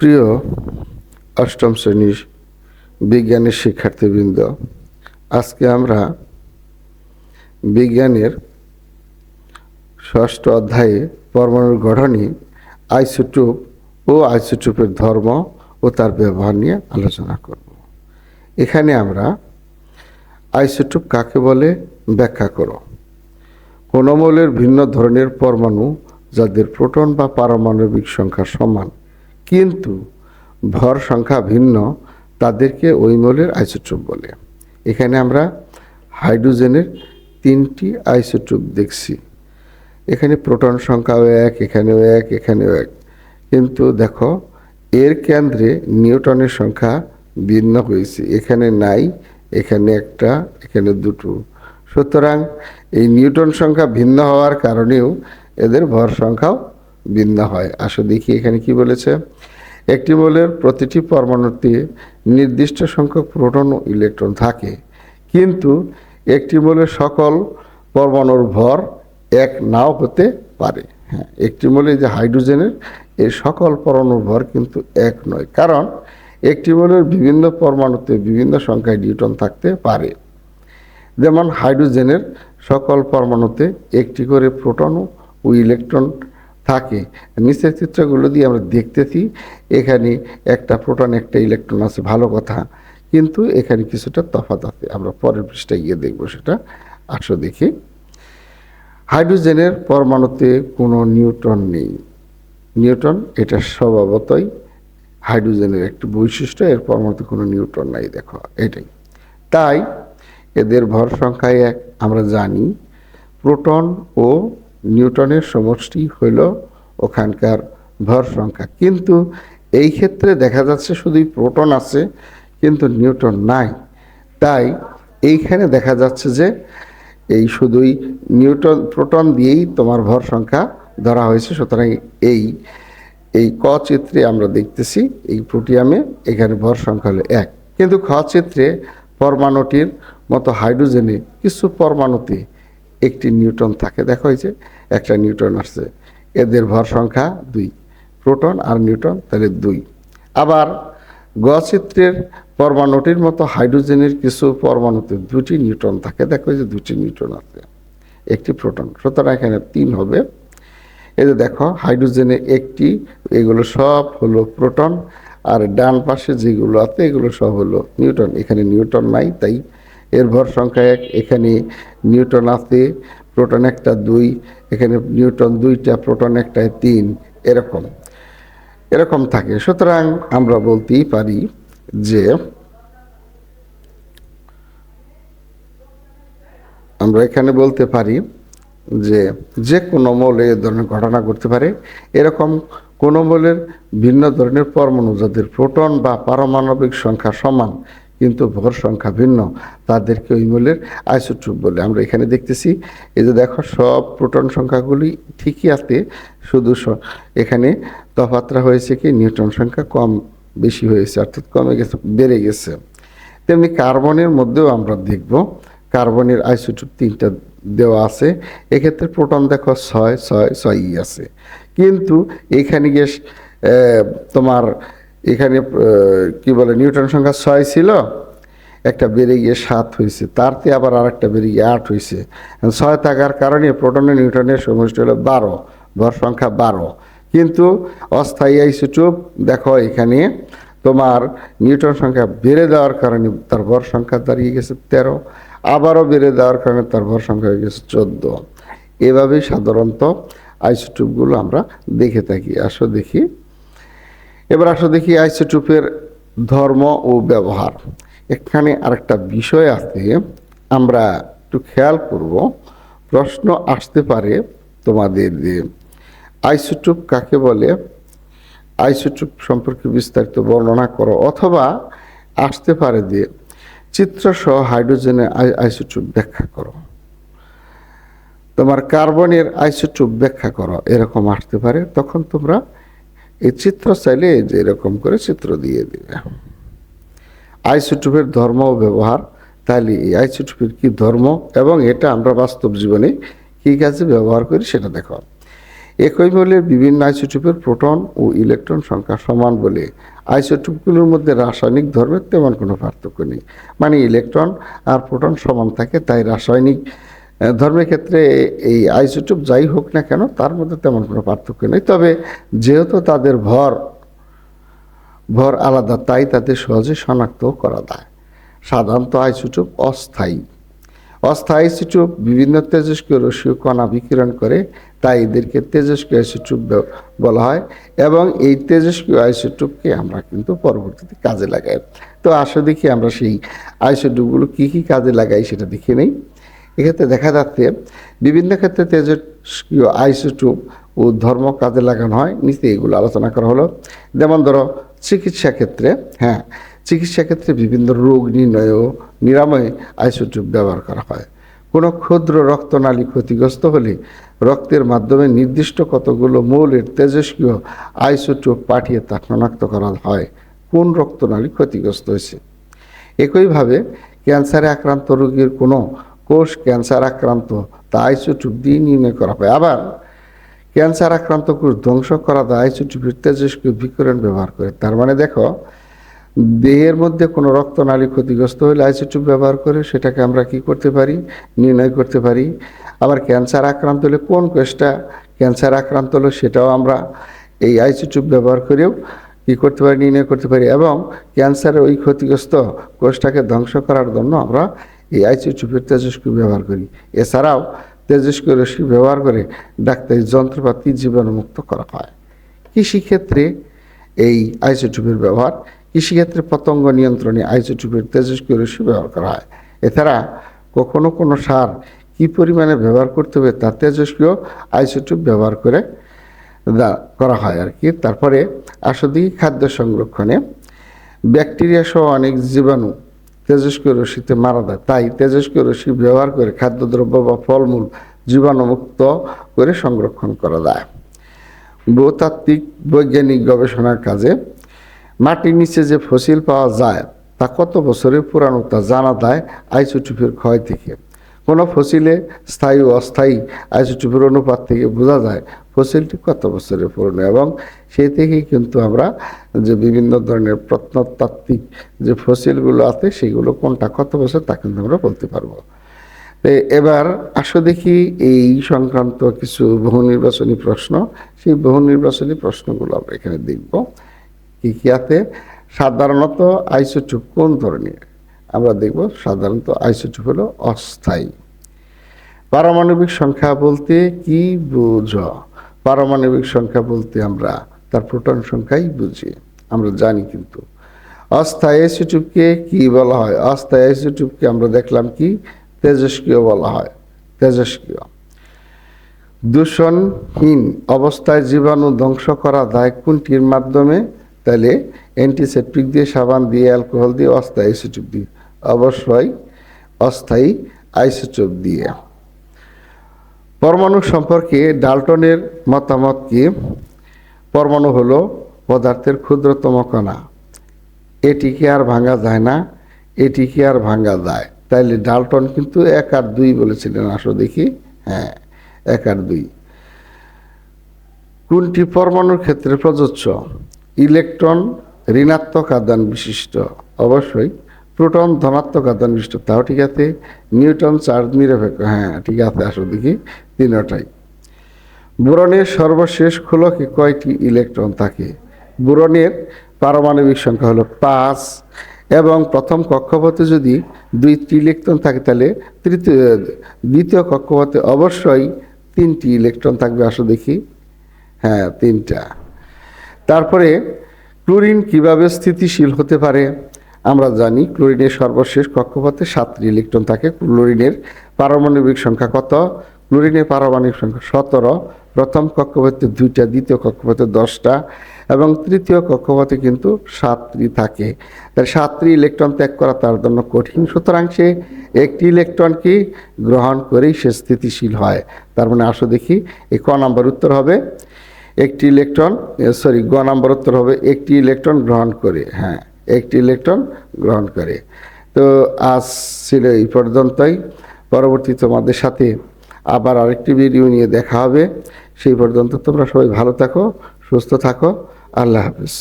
প্রিয় অষ্টম শ্রেণির বিজ্ঞানের শিক্ষার্থীবৃন্দ, আজকে আমরা বিজ্ঞানের ষষ্ঠ অধ্যায়ে পরমাণুর গঠনে আইসোটোপ ও আইসোটোপের ধর্ম ও তার ব্যবহার নিয়ে আলোচনা করব। এখানে আমরা আইসোটোপ কাকে বলে ব্যাখ্যা করো। কোনো মৌলের ভিন্ন ধরনের পরমাণু যাদের প্রোটন বা পারমাণবিক সংখ্যা সমান কিন্তু ভর সংখ্যা ভিন্ন, তাদেরকে ওই মৌলের আইসোটোপ বলে। এখানে আমরা হাইড্রোজেনের তিনটি আইসোটোপ দেখছি। এখানে প্রোটন সংখ্যাও এক, এখানেও এক এখানেও এক। কিন্তু দেখো, এর কেন্দ্রে নিউটনের সংখ্যা ভিন্ন হয়েছে। এখানে নাই, এখানে একটা, এখানে দুটো। সুতরাং এই নিউটন সংখ্যা ভিন্ন হওয়ার কারণেও এদের ভর সংখ্যাও ভিন্ন হয়। আসো দেখি এখানে কি বলেছে? একটি বলের প্রতিটি পরমাণুতে নির্দিষ্ট সংখ্যক প্রোটন ও ইলেকট্রন থাকে। কিন্তু একটি মোলের সকল পরমাণুর ভর এক নাও হতে পারে। হ্যাঁ একটি মোলে যে হাইড্রোজেনের, এই সকল পরমাণুর ভর কিন্তু এক নয়। কারণ একটি মোলের বিভিন্ন পরমাণুতে বিভিন্ন সংখ্যায় নিউটন থাকতে পারে। যেমন হাইড্রোজেনের সকল পরমাণুতে একটি করে প্রোটন ও ইলেকট্রন থাকে। নিচের চিত্রগুলো দিয়ে আমরা দেখতেছি, এখানে একটা প্রোটন একটা ইলেকট্রন আছে, ভালো কথা। কিন্তু এখানে কিছুটা তফাৎ আছে। আমরা পরের পৃষ্ঠায় গিয়ে দেখব সেটা। আসো দেখি। হাইড্রোজেনের পরমাণুতে কোনো নিউট্রন নেই। নিউটন এটা স্বভাবতই হাইড্রোজেনের একটি বৈশিষ্ট্য, এর পরমাণুতে কোনো নিউট্রন নাই, দেখো, এটাই। তাই এদের ভর সংখ্যায় এক, আমরা জানি, প্রোটন ও নিউটনের সমষ্টি হইল ওখানকার ভর সংখ্যা। কিন্তু এই ক্ষেত্রে দেখা যাচ্ছে শুধুই প্রোটন আছে, কিন্তু নিউটন নাই। তাই এইখানে দেখা যাচ্ছে যে এই শুধুই নিউটন, প্রোটন দিয়েই তোমার ভর সংখ্যা ধরা হয়েছে। সুতরাং এই এই ক চিত্রে আমরা দেখতেছি এই প্রোটিয়ামে এখানে ভর সংখ্যা হলো এক। কিন্তু খ চিত্রে পরমাণুটির মতো হাইড্রোজেনে কিছু পরমাণুতে একটি নিউটন থাকে, দেখো যে একটা নিউটন আসছে। এদের ভর সংখ্যা দুই, প্রোটন আর নিউটন তাহলে দুই। আবার গ চিত্রের পরমাণুটির মতো হাইড্রোজেনের কিছু পরমাণুতে দুটি নিউটন থাকে, দেখো যে দুটি নিউটন আছে, একটি প্রোটন। সুতরাং এখানে তিন হবে। এই যে দেখো, হাইড্রোজেনে একটি, এগুলো সব হলো প্রোটন, আর ডান পাশে যেগুলো আছে, এগুলো সব হলো নিউটন এখানে নিউটন নাই, তাই এর ভর সংখ্যা এক, এখানে নিউটন আছে, প্রোটন একটা দুই, এখানে নিউটন দুইটা, প্রোটন একটায় তিন, এরকম। এরকম থাকে। সুতরাং আমরা বলতেই পারি যে আমরা এখানে বলতে পারি যে যে কোনো মৌলে এ ধরনের ঘটনা ঘটতে পারে। এরকম কোনো মৌলের ভিন্ন ধরনের পরমাণু, যাদের প্রোটন বা পারমাণবিক সংখ্যা সমান কিন্তু ভর সংখ্যা ভিন্ন। তাদেরকে ওই মৌলের আইসোটোপ বলে আমরা এখানে দেখতেছি। এই যে দেখো, সব প্রোটন সংখ্যাগুলি ঠিকই আছে, শুধু এখানে তফাতরা হয়েছে কি, নিউট্রন সংখ্যা কম বেশি হয়েছে, অর্থাৎ কমে গেছে, বেড়ে গেছে। তেমনি কার্বনের মধ্যেও আমরা দেখব, কার্বনের আইসোটোপ তিনটা দেওয়া আছে। এক্ষেত্রে প্রোটন দেখো ছয় ছয়, ছয়ই আছে। কিন্তু এখানে গিয়ে তোমার এখানে কি বলে নিউটন সংখ্যা ছয় ছিল, একটা বেড়ে গিয়ে সাত হয়েছে। তারতে আবার আরেকটা বেড়ে গিয়ে আট হয়েছে। ছয় থাকার কারণে প্রোটনের নিউটনের সমষ্টি হলো বারো, ভর সংখ্যা বারো। কিন্তু অস্থায়ী আইসোটোপ, দেখো এখানে তোমার নিউটন সংখ্যা বেড়ে দেওয়ার কারণে তার ভর সংখ্যা দাঁড়িয়ে গেছে তেরো, আবারও বেড়ে দেওয়ার কারণে তার ভর সংখ্যা হয়ে গেছে চোদ্দ। এভাবেই সাধারণত আইসোটোপগুলো আমরা দেখে থাকি। আসো দেখি। এবার আসো দেখি আইসোটোপের ধর্ম ও ব্যবহার। এখানে আরেকটা বিষয় আছে, আমরা একটু খেয়াল করব। প্রশ্ন আসতে পারে তোমাদের যে আইসোটোপ কাকে বলে? আইসোটোপ সম্পর্কে বিস্তারিত বর্ণনা করো। অথবা আসতে পারে যে চিত্রসহ হাইড্রোজেনের আই- আইসোটোপ ব্যাখ্যা করো। তোমার কার্বনের আইসোটোপ ব্যাখ্যা করো, এরকম আসতে পারে। তখন তোমরা এই চিত্র চাইলে যে এরকম করে চিত্র দিয়ে দিবে। আইসোটোপের ধর্ম ব্যবহার তাহলে এই আইসোটোপের কি ধর্ম এবং এটা আমরা বাস্তব জীবনে কী কাজে ব্যবহার করি সেটা দেখো। একই মৌলের বিভিন্ন আইসোটোপের প্রোটন ও ইলেকট্রন সংখ্যা সমান বলে আইসোটোপগুলোর মধ্যে রাসায়নিক ধর্মের তেমন কোনো পার্থক্য নেই। মানে ইলেকট্রন আর প্রোটন সমান থাকে, তাই রাসায়নিক ধর্মের ক্ষেত্রে এই আইসোটোপ যাই হোক না কেন, তার মধ্যে তেমন কোনো পার্থক্য নেই। তবে যেহেতু তাদের ভর ভর আলাদা, তাই তাদের সহজে শনাক্ত করা যায়। সাধারণত আইসোটোপ অস্থায়ী। অস্থায়ী আইসোটোপ বিভিন্ন তেজস্ক্রিয় রশ্মি কণা বিকিরণ করে, তাই এদেরকে তেজস্ক্রিয় আইসোটোপ বলা হয় এবং এই তেজস্ক্রিয় আইসোটোপকে আমরা কিন্তু পরবর্তীতে কাজে লাগাই। তো আসলে দেখি আমরা সেই আইসোটোপগুলো কী কী কাজে লাগাই সেটা দেখে নেই। এক্ষেত্রে দেখা যাচ্ছে বিভিন্ন ক্ষেত্রে তেজস্ক্রিয় আইসোটোপ ও ধর্ম কাজে লাগানো হয়। নিচে এগুলো আলোচনা করা হলো। যেমন ধরো, চিকিৎসা ক্ষেত্রে হ্যাঁ চিকিৎসা ক্ষেত্রে বিভিন্ন রোগ নির্ণয় ও নিরাময়ে আইসোটোপ ব্যবহার করা হয়। কোনো ক্ষুদ্র রক্তনালী ক্ষতিগ্রস্ত হলে রক্তের মাধ্যমে নির্দিষ্ট কতগুলো মৌলের তেজস্ক্রিয় আইসোটোপ পাঠিয়ে তা শনাক্ত করা হয়। কোন রক্তনালী ক্ষতিগ্রস্ত হয়েছে? একইভাবে ক্যান্সারে আক্রান্ত রোগীর কোনো কোষ ক্যান্সার আক্রান্ত তা আইসোটোপ দিয়ে নির্ণয় করা হয়। আবার, ক্যান্সার আক্রান্ত কোষ ধ্বংস করা যায় আইসোটোপের তেজস্ক্রিয় বিকিরণ ব্যবহার করে। তার মানে দেখো, দেহের মধ্যে কোনো রক্তনালী ক্ষতিগ্রস্ত হলে আইসোটোপ ব্যবহার করে, সেটাকে আমরা কি করতে পারি? নির্ণয় করতে পারি। আবার ক্যান্সার আক্রান্ত হলে কোন কোষটা ক্যান্সার আক্রান্ত হলো, সেটাও আমরা এই আইসোটোপ ব্যবহার করেও কি করতে পারি? নির্ণয় করতে পারি। এবং ক্যান্সারের ওই ক্ষতিগ্রস্ত কোষটাকে ধ্বংস করার জন্য আমরা এই আইসোটোপের তেজস্ক্রিয় ব্যবহার করি। এছাড়াও তেজস্ক্রিয় রশ্মি ব্যবহার করে ডাক্তারি যন্ত্রপাতি জীবাণুমুক্ত করা হয়। কৃষিক্ষেত্রে এই আইসোটোপের ব্যবহার, কৃষিক্ষেত্রে পতঙ্গ নিয়ন্ত্রণে আইসোটোপের তেজস্ক্রিয় রশ্মি ব্যবহার করা হয়। এছাড়া কখনো কোনো সার কী পরিমাণে ব্যবহার করতে হবে তা তেজস্ক্রিয় আইসোটোপ ব্যবহার করে করা হয় আর কি তারপরে আসদি খাদ্য সংরক্ষণে ব্যাকটেরিয়া সহ অনেক জীবাণু তেজস্ক্রিয় রশ্মিতে মারা দেয় তাই তেজস্ক্রিয় রশ্মি ব্যবহার করে খাদ্যদ্রব্য বা ফলমূল জীবাণুমুক্ত করে সংরক্ষণ করা যায়। ভূতাত্ত্বিক বৈজ্ঞানিক গবেষণার কাজে মাটির নিচে যে ফসিল পাওয়া যায়, তা কত বছরের পুরানো তা জানা দেয় আইসোটোপের ক্ষয় থেকে। কোনো ফসিলে স্থায়ী ও অস্থায়ী আইসোটোপের অনুপাত থেকে বোঝা যায় ফসিলটি কত বছরের পুরনো এবং সেই থেকেই কিন্তু আমরা যে বিভিন্ন ধরনের প্রত্নতাত্ত্বিক যে ফসিলগুলো আছে সেগুলো কোনটা কত বছর তা কিন্তু আমরা বলতে পারব। এবার আসো দেখি এই সংক্রান্ত কিছু বহু নির্বাচনী প্রশ্ন। সেই বহু নির্বাচনী প্রশ্নগুলো আমরা এখানে দেখব। কি কি আছে? সাধারণত আইসোটোপ কোন ধরনের? আমরা দেখব সাধারণত আইসোটোপ হলো অস্থায়ী। পারমাণবিক সংখ্যা বলতে কি বুঝ? পারমাণবিক সংখ্যা বলতে আমরা তার প্রোটন সংখ্যাই বুঝি, আমরা জানি কিন্তু। অস্থায়ী আইসোটোপকে কি বলা হয়? অস্থায়ী আইসোটোপকে আমরা দেখলাম কি? তেজস্ক্রিয় বলা হয়, তেজস্ক্রিয়। দূষণহীন অবস্থায় জীবাণু ধ্বংস করা যায় কোনটির মাধ্যমে? তাহলে অ্যান্টিসেপটিক দিয়ে সাবান দিয়ে অ্যালকোহল দিয়ে অস্থায়ী আইসোটোপ দিয়ে। অবশ্যই অস্থায়ী আইসোটোপ দিয়ে। পরমাণু সম্পর্কে ডাল্টনের মতামত কি? পরমাণু হলো পদার্থের ক্ষুদ্রতম কণা। এটিকে আর ভাঙা যায় না? এটিকে আর ভাঙা যায়? তাইলে ডাল্টন কিন্তু এক আর দুই বলেছিলেন, আসো দেখি। হ্যাঁ এক আর দুই। কোনটি পরমাণুর ক্ষেত্রে প্রযোজ্য? ইলেকট্রন ঋণাত্মক আদান বিশিষ্ট। অবশ্যই প্রোটন ধনাত্মক আদান বিশিষ্ট তাও ঠিক আছে। নিউটন চার্জ নিরপেক্ষ হ্যাঁ ঠিক আছে, আসো দেখি, তিনটাই। বোরনের সর্বশেষ খোলকে কয়টি ইলেকট্রন থাকে? বোরনের পারমাণবিক সংখ্যা হলো পাঁচ, এবং প্রথম কক্ষপথে যদি দুইটি ইলেকট্রন থাকে, তাহলে তৃতীয়, দ্বিতীয় কক্ষপথে অবশ্যই তিনটি ইলেকট্রন থাকবে, আসো দেখি। হ্যাঁ তিনটা। তারপরে ক্লোরিন কীভাবে স্থিতিশীল হতে পারে? আমরা জানি ক্লোরিনের সর্বশেষ কক্ষপথে সাতটি ইলেকট্রন থাকে। ক্লোরিনের পারমাণবিক সংখ্যা কত? ক্লোরিনের পারমাণবিক সংখ্যা সতেরো। প্রথম কক্ষপথে দুইটা, দ্বিতীয় কক্ষপথে দশটা এবং তৃতীয় কক্ষপথে কিন্তু সাতটি থাকে। তার সাতটি ইলেকট্রন ত্যাগ করা তার জন্য কঠিন। সুতরাং সে একটি ইলেকট্রনকে গ্রহণ করেই সে স্থিতিশীল হয়। তার মানে আসো দেখি এই ক নাম্বার উত্তর হবে? একটি ইলেকট্রন সরি, গ নাম্বার উত্তর হবে, একটি ইলেকট্রন গ্রহণ করে হ্যাঁ। একটি ইলেকট্রন গ্রহণ করে। তো আজ ছিল এই পর্যন্তই। পরবর্তী তোমাদের সাথে আবার আরেকটি ভিডিও নিয়ে দেখা হবে। সেই পর্যন্ত তোমরা সবাই ভালো থাকো, সুস্থ থাকো। আল্লাহ হাফিজ।